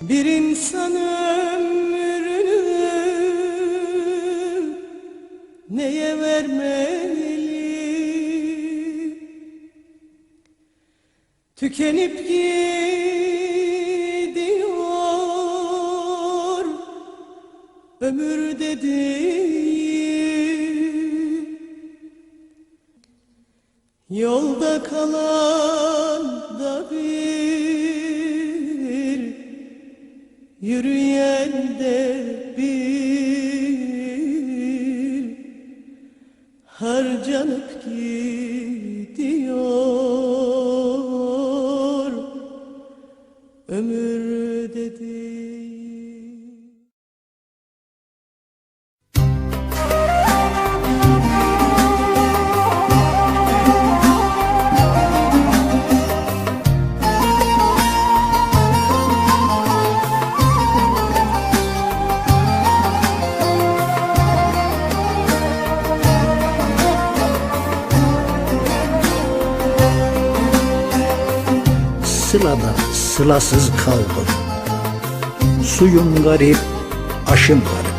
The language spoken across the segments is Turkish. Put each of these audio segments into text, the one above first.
Bir insan ömrünü neye vermeli? Tükenip gidiyor ömür dediğin Yolda kalan Yürüyen de bir Sılada sılasız kaldım. Suyum garip, aşım garip.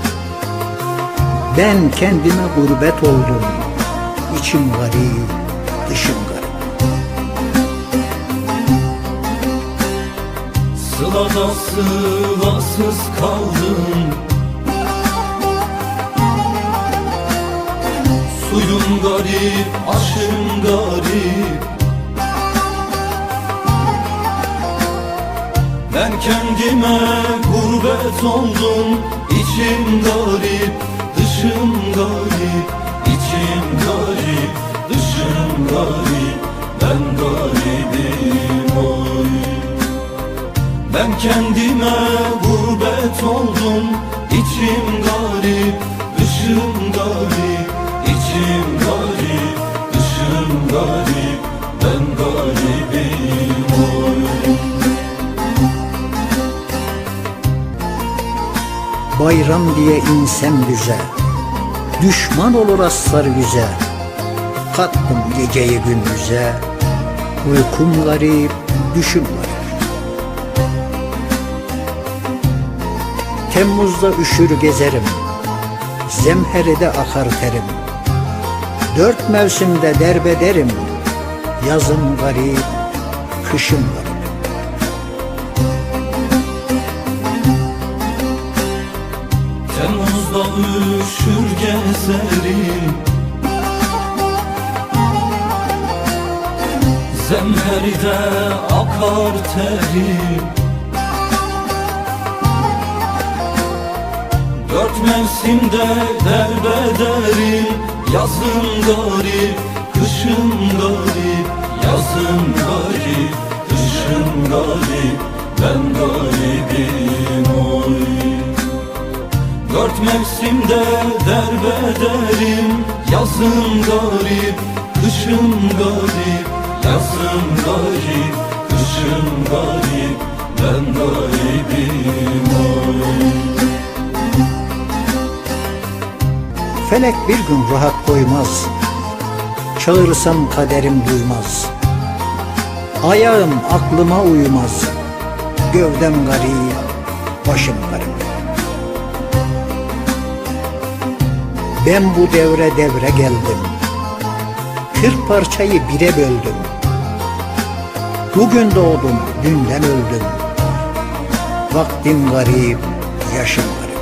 Ben kendime gurbet oldum. İçim garip, dışım garip. Sılada sılasız kaldım. Suyum garip, aşım garip Ben kendime gurbet oldum İçim garip, dışım garip İçim garip, dışım garip Ben garibim oy. Ben kendime gurbet oldum İçim garip, dışım garip İçim garip, dışım garip Bayram diye insem düze Düşman olur aslar yüze Kattım geceyi gündüze. Uykum garip, düşüm garip Temmuzda üşür gezerim. Zemheride akar terim. Dört mevsimde derbederim. Yazım garip, kışım garip Üşür gezerim Zemheride akar terim Dört mevsimde derbederim Yazın garip, kışın garip Yazın garip, Dört mevsimde derbederim Yazın garip, kışın garip. Yazın garip, kışın garip. Ben garibim oy. Felek bir gün rahat koymaz. Çağırsam kaderim duymaz. Ayağım aklıma uymaz. Gövdem garip, başım garip Ben bu devre devre geldim. Kırk parçayı bire böldüm. Bugün doğdum, dünden öldüm. Vaktim garip, yaşım garip.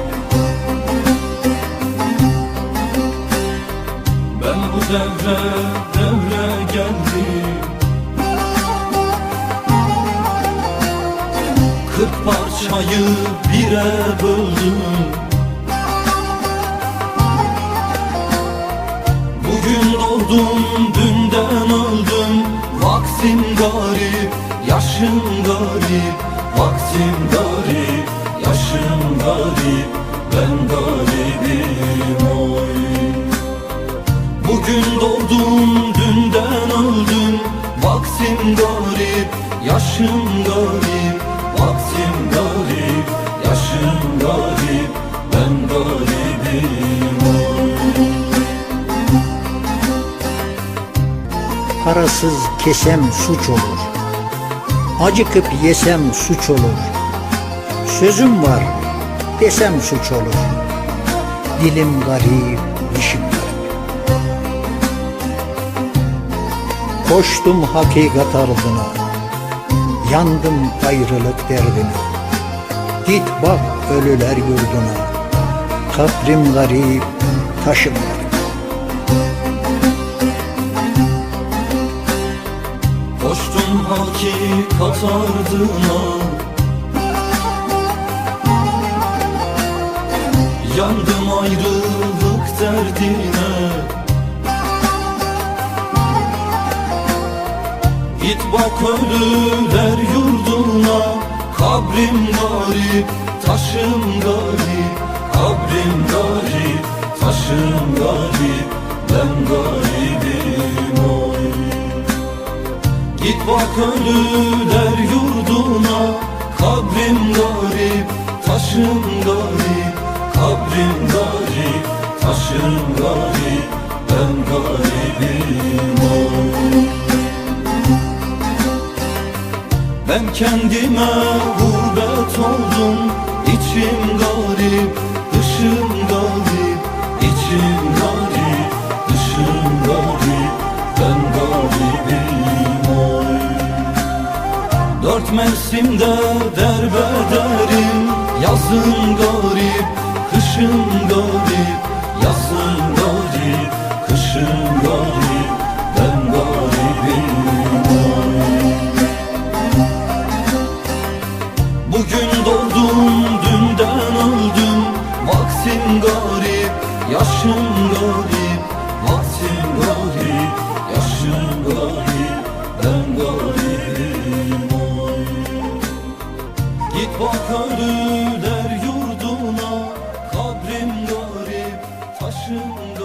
Ben bu devre devre geldim. Kırk parçayı bire böldüm Doğdum dünden öldüm Vaktim garip yaşım garip Vaktim garip Parasız kesem suç olur. Acıkıp yesem suç olur. Sözüm var desem suç olur. Dilim garip, dişim garip. Koştum hakikat ardına. Yandım ayrılık derdine. Git bak ölüler yurduna. Kabrim garip, taşım garip hakikat ardına Yandım ayrılık derdine. Git bak ölüler yurduna. Kabrim garip, taşım garip. Kabrim garip, taşım garip. Ben garibim bak ölüler yurduna Kabrim garip, taşım garip Kabrim garip, taşım garip Ben garibim. Oy Ben kendime gurbet oldum İçim garip, Dört mevsimde derbederim Yazın garip, kışın garip Yazın garip, kışın garip Ben garibim. Bugün doğdum, dünden öldüm Vaksim garip, yaşım garip Vaksim garip, yaşım garip Ben garibim Git bak ölüler yurduna Kabrim garip, taşım